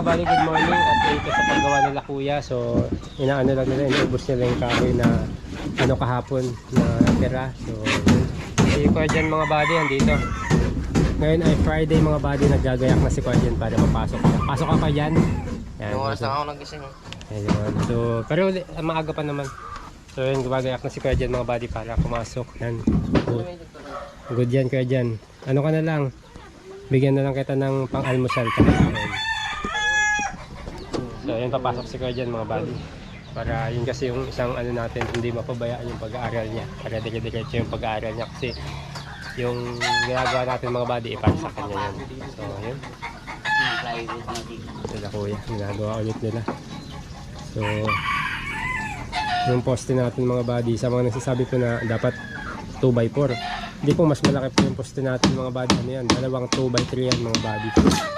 mga bali, good morning. Update sa paggawa nila kuya. So, inaano lang nila, inaubos nila yung kahoy na ano kahapon na tira. So, si kuya dyan mga bali, andito. Ngayon ay Friday mga bali, naggagayak na si kuya dyan para mapasok. Pasok ka pa dyan. Yan, Yung oras so, na ako nagising. Ayun. So, pero uli- maaga pa naman. So, yun, gumagayak na si kuya dyan mga bali para pumasok. Yan. Good, good yan kuya dyan. Ano ka na lang? Bigyan na lang kita ng pang-almusal. kain. So, yun, papasok si kuya dyan mga bali. Para yun kasi yung isang ano natin, hindi mapabayaan yung pag-aaral niya. Para dire-diretso yung pag-aaral niya. Kasi yung ginagawa natin mga body, ipara sa kanya yun. So, yun. Sila kuya, ginagawa ulit nila. So, yung poste natin mga body, sa mga nagsasabi po na dapat 2x4. Hindi po mas malaki po yung poste natin mga body. Ano yan? Dalawang 2x3 yan mga body.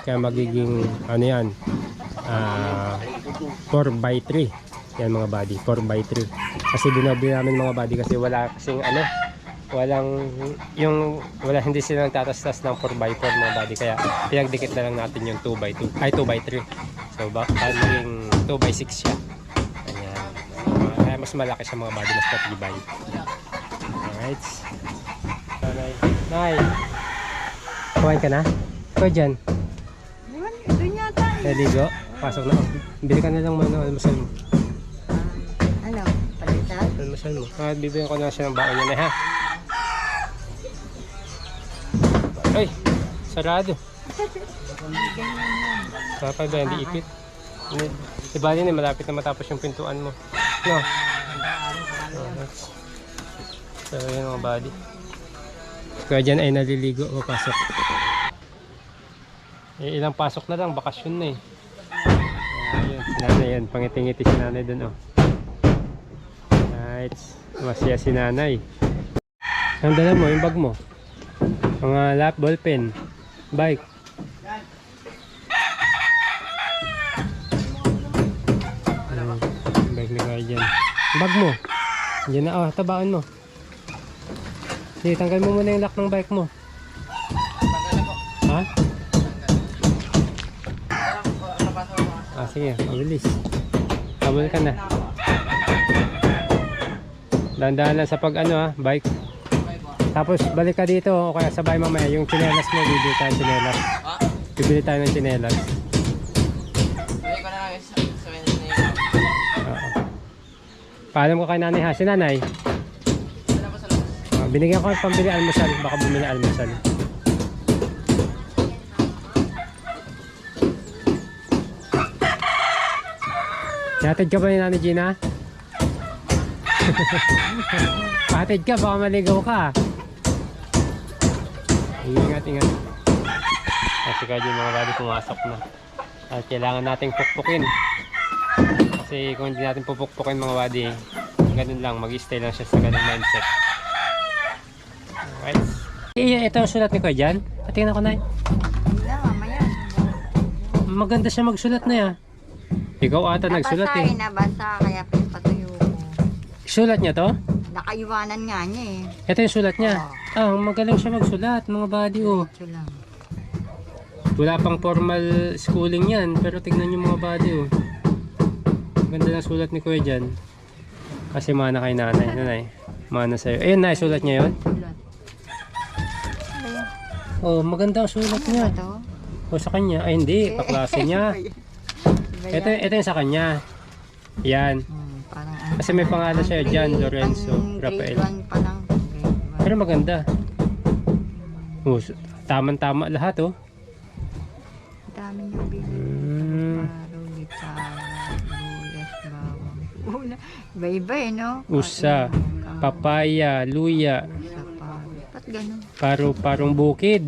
Kaya magiging, ano yan, ah 4x3. Yan mga body, 4x3. Kasi dinoble namin mga body kasi wala kasing ano, walang yung wala hindi sila nagtatastas ng 4x4 mga body kaya pinagdikit na lang natin yung 2x2 ay 2x3 so baka maging 2x6 siya ayan Uh, kaya mas malaki sa mga body mas matibay alright Nay Nay kumain ka na? Ikaw dyan Yun, doon yata. naligo pasok na bili ka na lang muna almusal mo Ano, palitan? almusal mo ah, bibigyan ko na siya ng baon niya na ha ay sarado Kapag ba, hindi ipit. Di ba din eh, malapit na matapos yung pintuan mo. No? That's- So, yun mga body. Kaya dyan ay naliligo o pasok. Eh, ilang pasok na lang, bakasyon na eh. Ayun, si nanay yan. Pangitingiti si nanay dun oh. Right. Masaya si nanay. Ang dala mo, yung bag mo. Mga lap, ballpen, bike. Ayun, bike ni Kuya dyan. Bag mo. Diyan na, oh, tabaan mo. Sige, tanggal mo muna yung lock ng bike mo. Ha? Ah, sige, mabilis. Habol ka na. Dahan-dahan lang sa pag ano ha, bike. Tapos balik ka dito o kaya sabay mamaya yung tsinelas mo, bibili tayo ng tsinelas. Ha? Bibili tayo ng tsinelas. Hindi ko na lang. Oo. Paalam ko kay nanay ha, si nanay. Binigyan ko ng pambili almusal, baka bumili almusal. Hatid ka ba ni Nanay Gina? Hatid ka, baka maligaw ka. Ingat, ingat. Kasi kaya yung mga bali pumasok na. At kailangan nating pukpukin. Kasi kung hindi natin pupukpukin mga body, ganun lang, mag-stay lang siya sa ganung mindset. Eh, ito ang sulat ni Kuya Jan. At tingnan ko na. Wala, mamaya. Maganda siya magsulat na yan. Ikaw ata nagsulat Nabasa eh. eh, nabasa, kaya pinapatuyo ko. Sulat niya to? Nakaiwanan nga niya eh. Ito yung sulat niya. Ah, magaling siya magsulat, mga body oh. Ito lang. Wala pang formal schooling yan, pero tignan niyo mga body oh. Ganda ng sulat ni Kuya Jan. Kasi mana kay nanay, nanay. Mana sa'yo. Ayun na, sulat niya yun. Sulat. Oh, maganda ang sulat Ano niya. O sa kanya. Ay hindi, kaklase niya. Ito, ito yung sa kanya. Yan. Hmm, parang ano. Kasi may pangalan siya, John Lorenzo Rafael. Grade 1 pa lang. Grade one. Pero maganda. Oh, tama-tama lahat oh. Dami niyang bibili. Paro, gitara, luyas, bawang. Una, iba-iba eh, no? usa, papaya, luya, Usa, paro. Ba't ganun? paro parong bukid.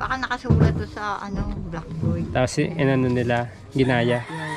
Baka nakasulat to sa ano, blackboard. Tapos inano nila, ginaya. Yeah.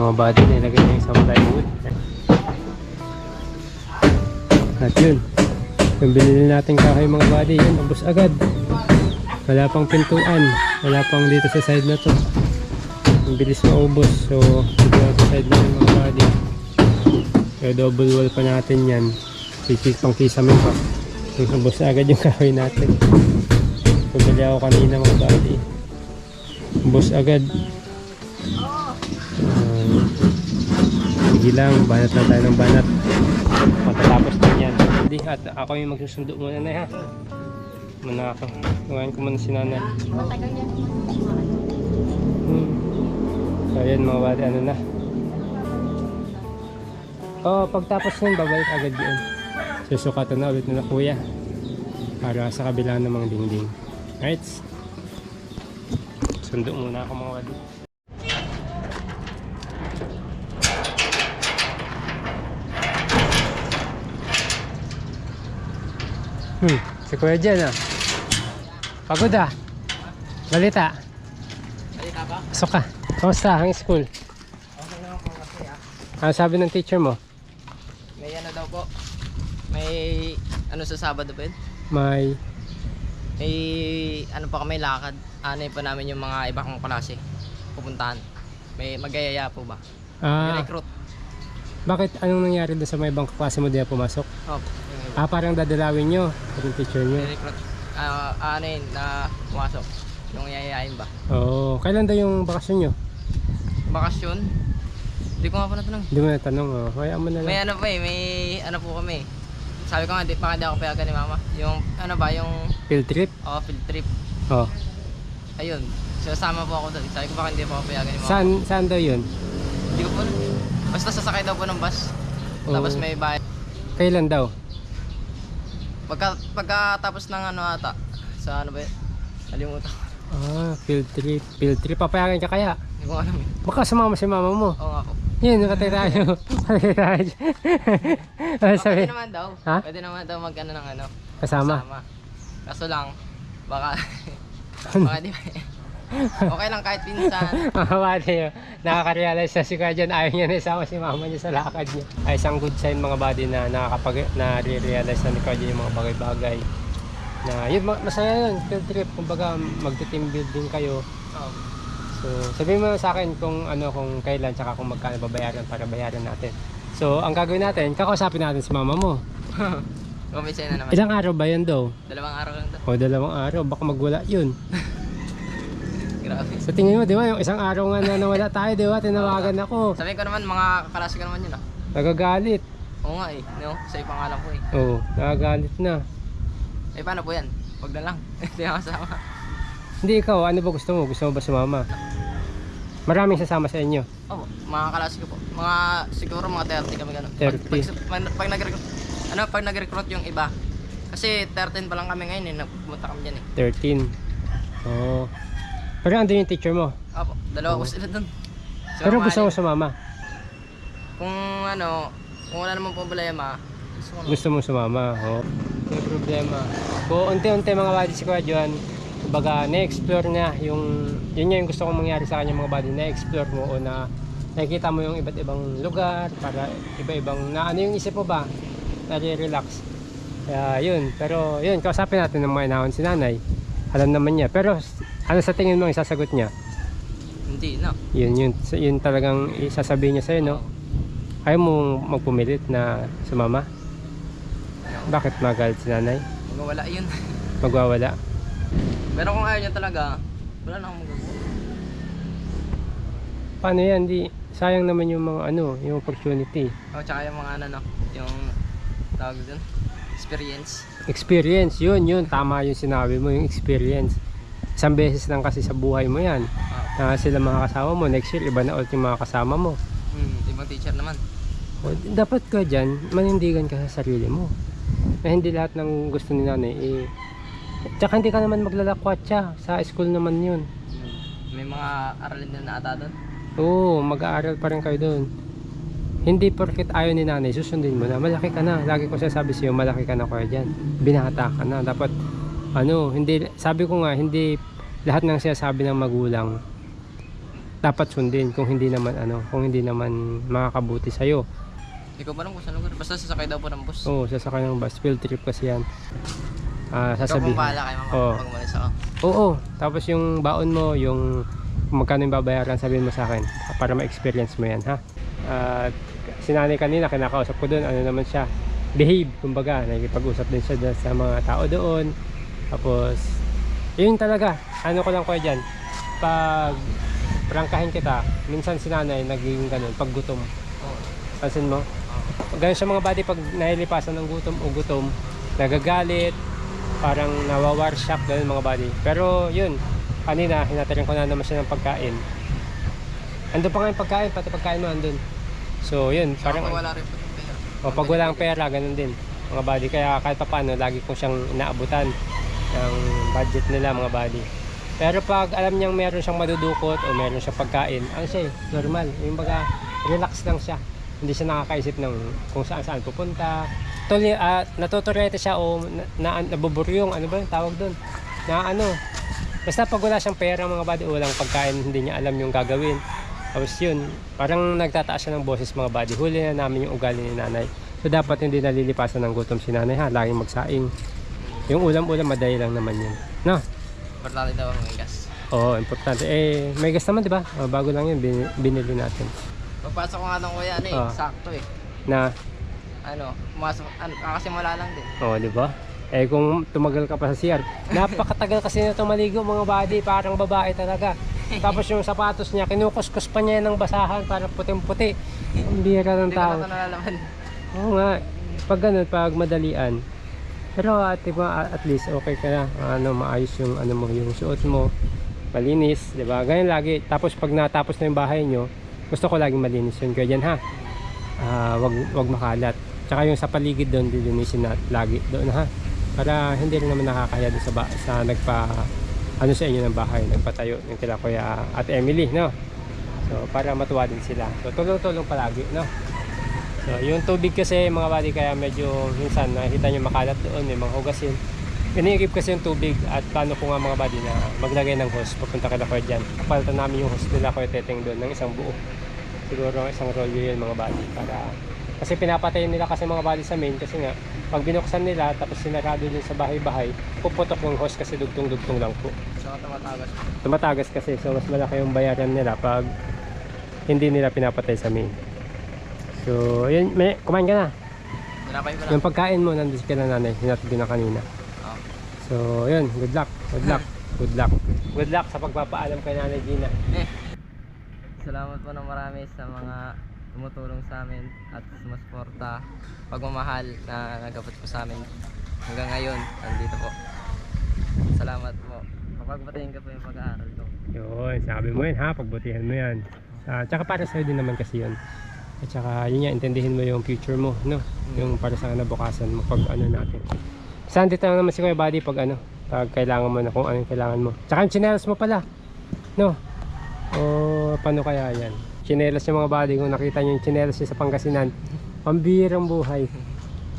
Mga body nilagay na yung sa plywood. At yun. Yung binili natin kahoy mga body, yun, ubos agad. Wala pang pintuan. Wala pang dito sa side na to. Ang bilis maubos. So, dito na sa side na yung mga body. Kaya double wall pa natin yan. Sisig pang kisame pa. So, ubos na agad yung kahoy natin. Pabili ako kanina mga body. Ubos agad. Sige lang, banat na tayo ng banat. Pagkatapos din yan. Hindi, at ako yung magsusundo muna na ha. Muna ako. Tumayin ko muna si nanay. Hmm. So yan mga bali, ano na. Oh, pagtapos nun, babalik agad yun. Susukatan na ulit nila kuya. Para sa kabila ng mga dingding. Right? Sundo muna ako mga bali. Hmm, si Kuya Jan ah. Pagod ah. Balita. Halika ba? Pasok ka. Kamusta ang school? Okay lang ako kasi ah. Ano sabi ng teacher mo? May ano daw po. May ano sa Sabado ba yun? May... May ano pa kami lakad. Ano pa namin yung mga iba kong klase. Pupuntahan. May magayaya po ba? Ah, recruit bakit anong nangyari doon sa may ibang klase mo di na pumasok? Oh, yung iba. Ah, parang dadalawin nyo. Yung teacher nyo. May recruit. Ah, ano yun, na pumasok. Yung yayayain ba? Oo. kailan daw yung bakasyon nyo? Bakasyon? Hindi ko nga po natanong. Hindi mo na tanong. Oh. Kaya mo na May lang. ano pa eh, may ano po kami. Sabi ko nga, di, baka di ako payagan ni mama. Yung ano ba, yung Field trip? oh, field trip. Oh. Ayun. Sasama po ako doon. Sabi ko baka hindi po ako payagan ni mama. Saan, saan daw yun? Hindi ko po. Basta sasakay daw po ng bus. Tapos Oo. may bayad. Kailan daw? Pagka, pagkatapos ng ano ata, sa ano ba yun? Nalimutan ko. Ah, field trip. Field trip. Papayagan ka kaya? Hindi ko alam eh. Baka sumama si mama mo. Oo nga po. Yun, nakatay tayo. Nakatay tayo. Ano sabi? Pwede naman daw. Ha? Pwede naman daw mag ano ng ano. Kasama. Kaso lang, baka, baka di Okay lang kahit pinsan. Mga body, nakaka-realize na si Kuya ayaw niya na isama si mama niya sa lakad niya. Ay isang good sign mga body na nakakapag na-realize na ni Kuya yung mga bagay-bagay. Na yun, ma- masaya yun, field trip. Kumbaga magte-team building kayo. Oh. So, sabihin mo sa akin kung ano, kung kailan, tsaka kung magkano babayaran para bayaran natin. So, ang gagawin natin, kakausapin natin si mama mo. Kumisay na naman. Ilang araw ba yan daw? Dalawang araw lang daw. O dalawang araw, baka magwala yun. Sa tingin mo, di ba, yung isang araw nga na nawala tayo, di ba, tinawagan ako. Sabi ko naman, mga kaklase ko naman yun ah. Nagagalit. Oo nga eh. No? Sa pangalan ko eh. Oo, nagagalit na. Eh paano po yan? Wag na lang. Hindi ako kasama. Hindi ikaw, ano ba gusto mo? Gusto mo ba sumama? Maraming sasama sa inyo. Oo, mga kaklase ko po. Mga, siguro mga 30 kami gano'n. 30. Pag, pag, pag, pag nag-recruit, ano, pag nag-recruit yung iba. Kasi 13 pa lang kami ngayon eh. Nagpunta kami dyan eh. 13. Oo. Pero andun yung teacher mo. Opo, dalawa ko sila dun. So, Pero gusto mo mali- sumama. Kung ano, kung wala naman problema, gusto ko Gusto mo sumama. Oo. May problema. Kung unti-unti mga buddy si Kuya baga na-explore niya yung, yun yung gusto kong mangyari sa kanya mga buddy, na-explore mo o na nakikita mo yung iba't ibang lugar para iba-ibang, na ano yung isip mo ba? Nare-relax. Kaya yun, pero yun, kausapin natin ng mga inahon si nanay. Alam naman niya. Pero ano sa tingin mo ang isasagot niya? Hindi na. Yun, yun, yun talagang isasabihin niya sa'yo, no? Ayaw mo magpumilit na sumama? Bakit magalit si nanay? Magwawala yun. Magwawala? Pero kung ayaw niya talaga, wala na akong magagawa. Paano yan? Di, sayang naman yung mga ano, yung opportunity. O, tsaka yung mga ano, no, yung tawag dun, experience. Experience, yun, yun. Tama yung sinabi mo, yung experience. Isang beses lang kasi sa buhay mo yan. Ah, Na sila mga kasama mo. Next year, iba na ulit yung mga kasama mo. hmm, ibang teacher naman. O, dapat ka dyan, manindigan ka sa sarili mo. na hindi lahat ng gusto ni nanay eh tsaka hindi ka naman maglalakwatsa sa school naman yun May mga aralin din na ata doon. Oo, mag-aaral pa rin kayo doon. Hindi porket ayaw ni nanay, susundin mo na. Malaki ka na. Lagi ko sasabi sa'yo, malaki ka na kuya dyan. Binata ka na. Dapat, ano, hindi, sabi ko nga, hindi lahat ng sinasabi ng magulang dapat sundin kung hindi naman ano kung hindi naman makakabuti sa'yo Hindi ko alam kung saan lugar. Basta sasakay daw po ng bus. oo sasakay ng bus field trip kasi yan Ah, Ikaw sasabihin pong bahala kay mama Oo. pag umalis ako. Oo, tapos yung baon mo, yung magkano yung babayaran, sabihin mo sa akin para ma-experience mo yan, ha? At si nanay kanina, kinakausap ko doon, ano naman siya, behave, kumbaga, nakikipag-usap din siya sa mga tao doon. Tapos, yun talaga, ano ko lang ko dyan, pag prangkahin kita, minsan si nanay naging ganun, pag gutom. Pansin mo? Ganun sa mga body, pag nahilipasan ng gutom o gutom, nagagalit, parang nawawarshock, ganun mga body. Pero yun, kanina, hinatirin ko na naman siya ng pagkain. Andun pa nga yung pagkain, pati pagkain mo andun. So yun, Parang parang, wala rin po yung pera. o pag walang pera, ganun din. Mga body, kaya kahit pa paano, lagi ko siyang inaabutan ng budget nila mga body. Pero pag alam niyang meron siyang madudukot o meron siyang pagkain, ano siya eh, normal. Yung baga, relax lang siya. Hindi siya nakakaisip ng kung saan saan pupunta. Tuloy, uh, natuturete siya o na, na, nabuburyong, ano ba yung tawag doon? Na ano, basta pag wala siyang pera mga body, o walang pagkain, hindi niya alam yung gagawin. Tapos yun, parang nagtataas siya ng boses mga body. Huli na namin yung ugali ni nanay. So dapat hindi nalilipasan ng gutom si nanay ha, laging magsaing. Yung ulam-ulam madali lang naman yun. No? Importante daw ang gas. Oo, importante. Eh, may gas naman, di ba? Ah, bago lang yun, bin- binili natin. Pagpasok ko nga nung kuya, ano eh, Ah. sakto eh. Na, Ano, pumasok, ano, kakasimula lang din. oo, di ba? Eh, kung tumagal ka pa sa CR, napakatagal kasi na maligo mga body, parang babae talaga. Tapos yung sapatos niya, kinukuskus pa niya ng basahan para puting-puti. Ang bira ng Hindi ko tao. na ito nalalaman. Oo nga, pag ganun, pag madalian. Pero at, diba, at least okay ka na. Ano, maayos yung, ano mo, yung suot mo. Malinis, di ba? Ganyan lagi. Tapos pag natapos na yung bahay nyo, gusto ko laging malinis yun. Kaya dyan ha, Ah, wag, wag makalat. Tsaka yung sa paligid doon, dilinisin na lagi doon ha. Para hindi rin naman nakakaya doon sa, sa nagpa, ano sa inyo ng bahay, nagpatayo yung kila Kuya at Emily, no? So, para matuwa din sila. So, tulong-tulong palagi, no? So, yung tubig kasi mga bali kaya medyo minsan nakikita nyo makalat doon, may mga hugasin. Iniigib kasi yung tubig at plano ko nga mga bali na maglagay ng hose papunta kay Kuya dyan. Kapalitan namin yung hose nila Kuya Teteng doon ng isang buo. Siguro isang rolyo yun mga bali para kasi pinapatay nila kasi mga bali sa main kasi nga pag binuksan nila tapos sinarado din sa bahay-bahay puputok yung hose kasi dugtong-dugtong lang po Saka tumatagas. tumatagas kasi so mas malaki yung bayaran nila pag hindi nila pinapatay sa main so yun may, kumain ka na Tinapay mo yung pagkain mo nandun ka na nanay hinatid ko na kanina Oo. so yun good luck good luck good luck good luck sa pagpapaalam kay nanay Gina Eh. Salamat po ng marami sa mga tumutulong sa amin at sumusuporta, pagmamahal na nagabot po sa amin hanggang ngayon. Nandito po. Salamat po. Papagbatayin ko po yung pag-aaral ko. yun sabi mo yun ha pagbutihan mo yan Ah, tsaka para sa'yo din naman kasi yun at saka yun nga intindihin mo yung future mo no? Yung para sa nabukasan mo pag ano natin. Dito lang naman si Kuya Buddy pag ano pag kailangan mo na kung ano yung kailangan mo. Tsaka yung chinelas mo pala no? O paano kaya yan? Chinelas yung mga buddy kung nakita nyo yung chinelas niya sa Pangasinan. Pambirang buhay.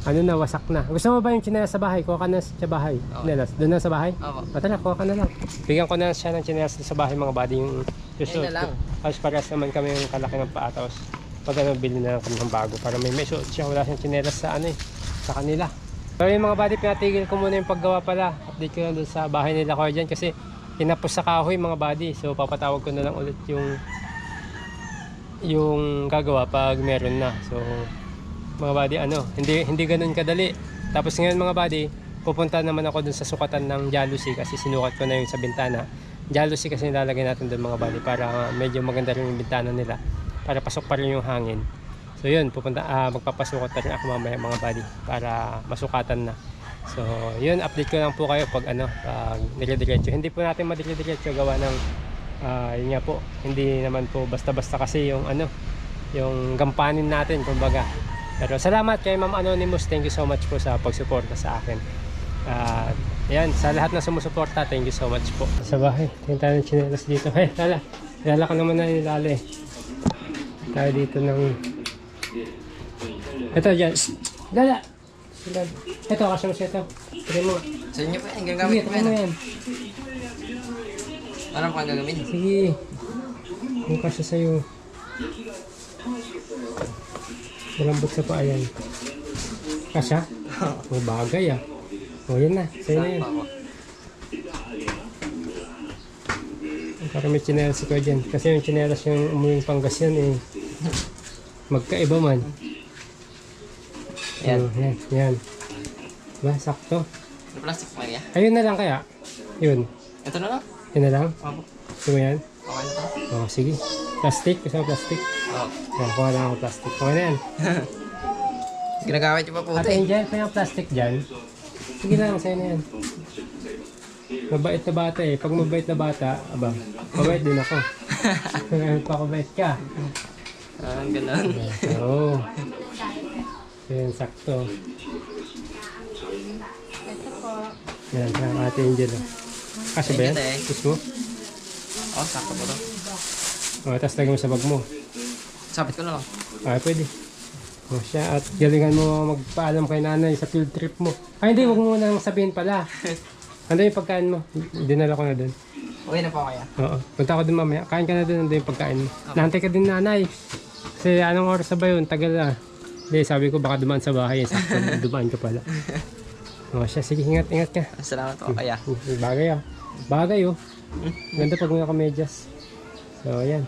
Ano na wasak na. Gusto mo ba yung chinelas sa bahay? Kuha ka na sa bahay. Oo. chinelas. Doon na sa bahay? Opo. o tara kuha ka na lang. Bigyan ko na siya ng chinelas sa bahay mga buddy yung Ayun na lang. tapos parehas naman kami yung kalaki ng paa tapos pag bili na kami ng bago para may may suot siya wala siyang chinelas sa ano eh sa kanila. So yung mga buddy pinatigil ko muna yung paggawa pala. Update ko lang doon sa bahay nila ko dyan kasi tinapos sa kahoy mga buddy. So papatawag ko na lang ulit yung yung gagawa pag meron na. So mga buddy ano hindi hindi ganoon kadali. Tapos ngayon mga buddy pupunta naman ako dun sa sukatan ng jealousy kasi sinukat ko na yung sa bintana. Jealousy kasi nilalagay natin doon mga buddy para medyo maganda rin yung bintana nila para pasok pa rin yung hangin so yun pupunta ah, magpapasukat rin ako mamaya mga buddy para masukatan na so yun update ko lang po kayo pag ano pag nire-diretso hindi po natin madire-diretso gawa ng ah, yun nga po hindi naman po basta-basta kasi yung ano yung gampanin natin kumbaga Pero salamat kay Ma'am Anonymous. Thank you so much po sa pagsuporta sa akin. At yan, sa lahat na sumusuporta, thank you so much po. Sa bahay, tingin tayo ng chinelas dito. Hey, Lala, Lala ka naman na yung Lala eh. Tayo dito ng... Ito, dyan. Lala. Ito, kasya mo siya ito. Try mo. Sa inyo po yan, gagamit mo yan. yan. Anong pang gagamitin? Sige. Kung kasya sa'yo. Malambot sa paa yan. Kasya? O bagay ah. O yan na. Sa'yo na yan. Para may chinelas ko dyan. Kasi yung chinelas yung umuwing panggas yan eh. Magkaiba man. Yan. O, yan. Yan. Ba, sakto. Plastic pa niya. Ayun na lang kaya. Yun. Ito na lang. Yun na lang. Opo. Mo yan? Okay na to. O, sige. Plastic. Gusto mo plastic? Oo. Yan, kuha lang ako plastic. Okay na yan. Ginagamit yung pa po Ate. Angel, yung plastic dyan. Sige lang, sa'yo na yan. Mabait na bata eh. Pag mabait na bata, aba, mabait din ako. Pakabait ka. Ah, ganun. Oo. Yan, sakto. Ito po. Yan, ang ate Angel. oh. Kasi ba yan? Thank you, te. Gusto mo? Oh, sakto po to. O, tapos lagyan mo sa bag mo. Sapit ko na lang. Ah, pwede. O siya, at galingan mo magpaalam kay nanay sa field trip mo. Ay, hindi, huwag mo nang sabihin pala. Ano yung pagkain mo? Dinala ko na doon. Okay na po kaya. Oo. Punta ko din mamaya. Kain ka na doon. Nandun yung pagkain mo. Nantay ka din nanay. Kasi anong oras na ba yun? Tagal na. Hindi, sabi ko baka dumaan sa bahay. Sakto, dumaan ka pala. O siya, sige, ingat, ingat ka. Salamat po kaya. Bagay ah. Bagay oh. Ganda pag mga kamedyas. So, ayan.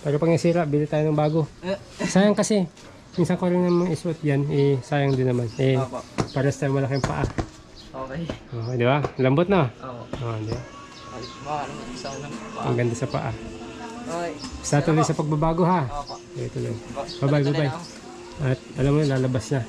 Pero pag nasira, bili tayo ng bago. Eh, Sayang kasi. Minsan ko rin naman isuot yan. Eh, sayang din naman. Eh, Opo. pares tayo malaking paa. Okay. Oh, di ba? Lambot na. Oo. Oh, di ba? Ay, Baka naman isa na. Ang ganda sa paa. Okay. Sa tuloy sa pagbabago ha. Opo. Lang. Bye Bye-bye, bye-bye. At alam mo, lalabas na.